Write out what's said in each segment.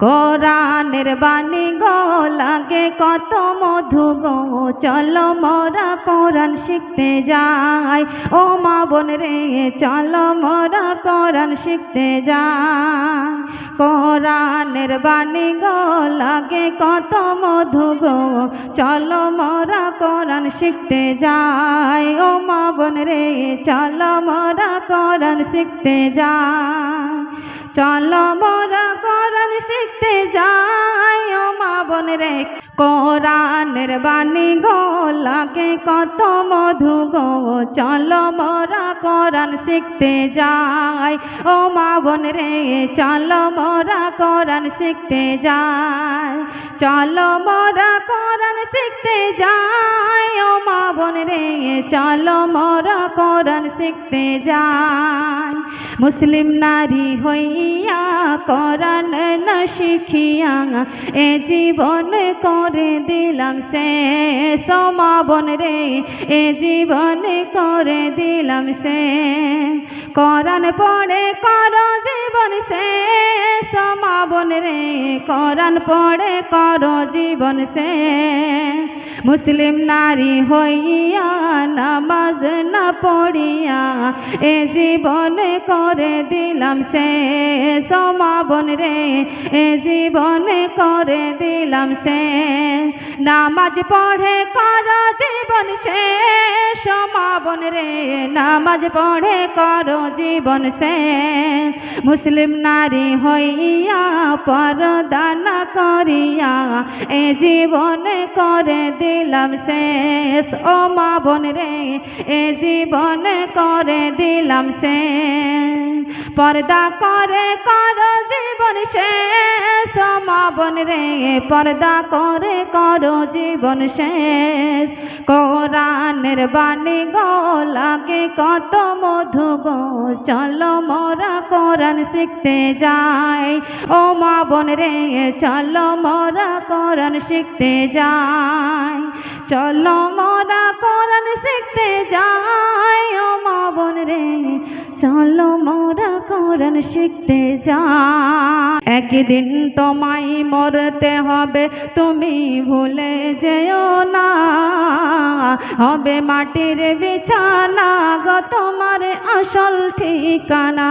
কোরআনের বাণী গো, লাগে কত মধু গো। চলো মোরা কোরআন শিখতে যাই। ও মা বোন রে, চলো মোরা কোরআন শিখতে যাই। কোরআনের বাণী গো, লাগে কত মধু গো। চলো মোরা কোরআন শিখতে যাই। ও মা বোন রে, চলো মোরা কোরআন শিখতে যাই। চলো বড় করণ শিখতে যাই ও মা বোন রে কোরআনের বাণী গো, লাগে কত মধু গো। চলো মোরা কোরআন শিখতে যাই। ও মা বোন রে, চলো মোরা কোরআন শিখতে যাই। চলো মোরা কোরআন শিখতে যাই। ও মা বোন রে, চলো মোরা কোরআন শিখতে যাই। মুসলিম নারী হইয়া কোরআন না শিখিয়া, এ জীবন করে দিলাম সে সমাবন রে, এ জীবন করে দিলাম সে। করণ পড়ে কর জীবন সে সমাবন রে করণ পড়ে কর জীবন সে। মুসলিম নারী হইয়া নামাজ না পড়িয়া এ জীবন করে দিলাম সে সমাবন রে। এ জীবন করে দিলাম সে নামাজ পড়ে কর জীবন সে সমাবন রে। নামাজ পড়ে কর জীবন সে মুসলিম নারী হইয়া পরদান করিয়া এ জীবন করে দিলাম শেষ। ও মা বোন রে, এ জীবন করে দিলাম শেষ। পর্দা করে কর জীবন শেষ। ও মা বোন রে, পর্দা করে করো জীবন শেষ। কোরআনের বাণী গো, লাগে কত মধু গো। চলো মোরা কোরআন শিখতে যাই। ও মা বোন রে, চলো মোরা কোরআন শিখতে যাই। চলো মোরা কোরআন শিখতে যাই, ও মা বোন রে। চলো মোরা কোরআন শিখতে যাই। একদিন তোমায় মরতে হবে, তুমি ভুলে যেও না। হবে মাটির বিছানা গো, তোমার আসল ঠিকানা।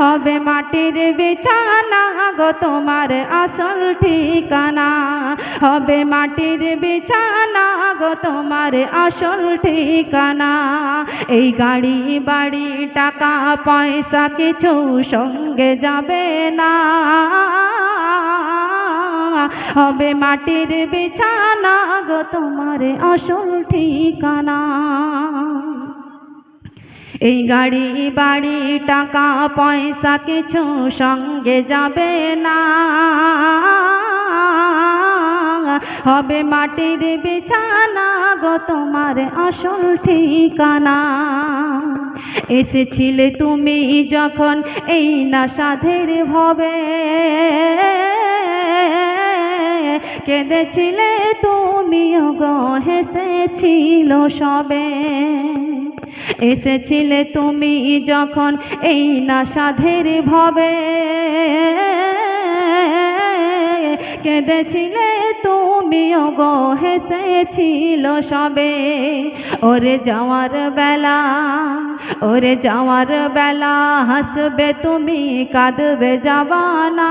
হবে মাটির বিছানা, গো তোমার আসল ঠিকানা। হবে মাটির বিছানা, গো তোমার আসল ঠিকানা। এই গাড়ি, বাড়ি, টাকা, পয়সা কিছু সঙ্গে যাবে না। হবে মাটির বিছানা, গো তোমার আসল ঠিকানা। এই গাড়ি বাড়ি টাকা, পয়সা কিছু সঙ্গে যাবে না। হবে মাটির বিছানা গো তোমার আসল ঠিকানা। এসেছিলে তুমি যখন এই না সাধের ভবে। কেঁদেছিলে তুমিও গো, হেসেছিল সবে। এসেছিলে তুমি যখন এই না সাধের ভবে। কেঁদেছিলে তুমিও গো হেসেছিল সবে। ওরে যাওয়ার বেলা, ওরে যাওয়ার বেলা হাসবে তুমি, কাঁদবে যাবানা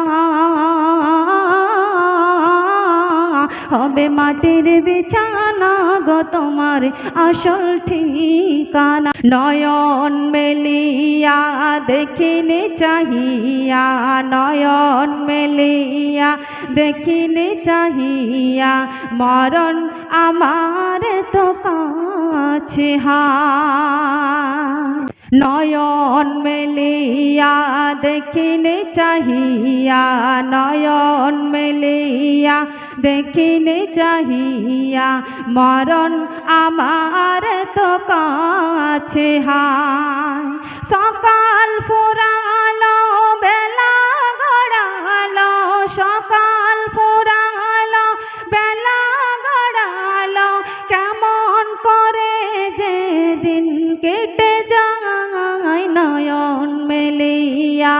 হবে মাটির বিছানা গো তোমার আসল ঠিকানা। নয়ন মেলিয়া দেখিনে চাহিয়া, নয়ন মেলিয়া দেখিনে চাহিয়া। মরণ আমার তো কাছে হা নয়ন মেলিয়া দেখিনে চাহিয়া, নয়ন মেলিয়া দেখিনে চাহিয়া, মরণ আমার তো কাছে হায়। সকাল ফুরালো বেলা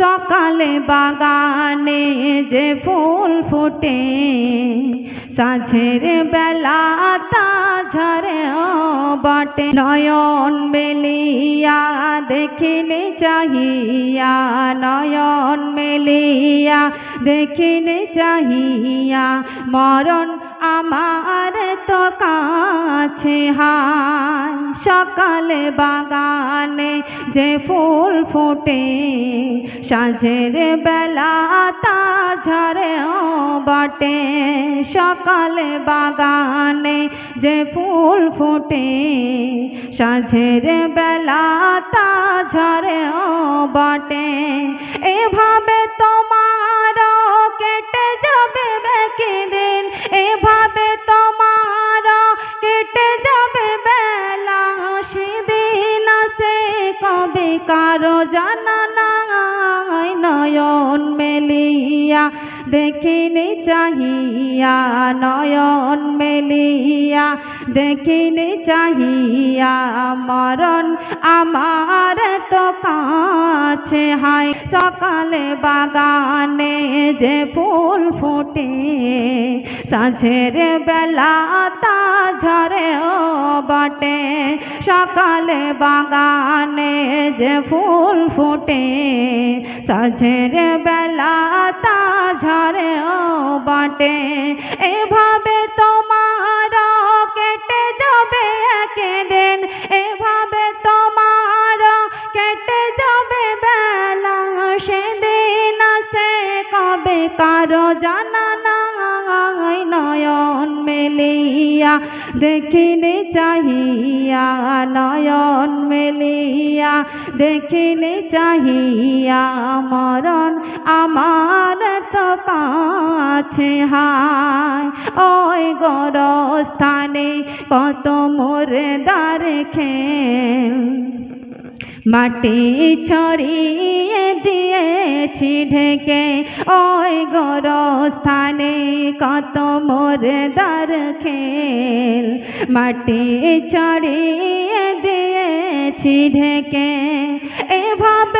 সকালে বাগানে যে ফুল ফুটে, সাঁঝের বেলা তা ঝরে বটে। নয়ন মেলিয়া দেখিনে চাহিয়া, নয়ন মেলিয়া দেখিনে চাহিয়া, মরণ আমার তো কাছে হায়, সকালে বাগানে যে ফুল ফোটে সাঁঝের বেলা তা ঝরে বটে। সকালে বাগানে যে ফুল ফোটে সাঁঝের বেলা তা ঝরে বটে। এভাবে তোমার কেটে যাবে বেকি দিন এভাবে তোমার কেটে যাবে বেলা। সেদিন আসে কবে কারও জানা নাই। নয়ন মেলিয়া দেখিনে চাহিয়া। নয়ন মেলিয়া দেখিনে চাহিয়া। মরণ আমার কাছে হায়, সকালে বাগানে যে ফুল ফোটে, সাঁঝের বেলা তা ঝরে ও বটে। সকালে বাগানে যে ফুল ফোটে, সাঁঝের বেলা তা ঝরে ও বটে। এভাবে কারও জানা নাই, নয়ন মেলিয়া, দেখিনে চাহিয়া, নয়ন মেলিয়া, দেখিনে চাহিয়া, মরণ আমার তো কাছে হায়। ওই গরস্থানে কত মোর দ্বার খেল। মাটি ছড়িয়ে দিয়েছি ঢেকে। ওই গরস্থানে কত মোর দার খেল। মাটি ছড়িয়ে দিয়েছি ঢেকে। এভাবে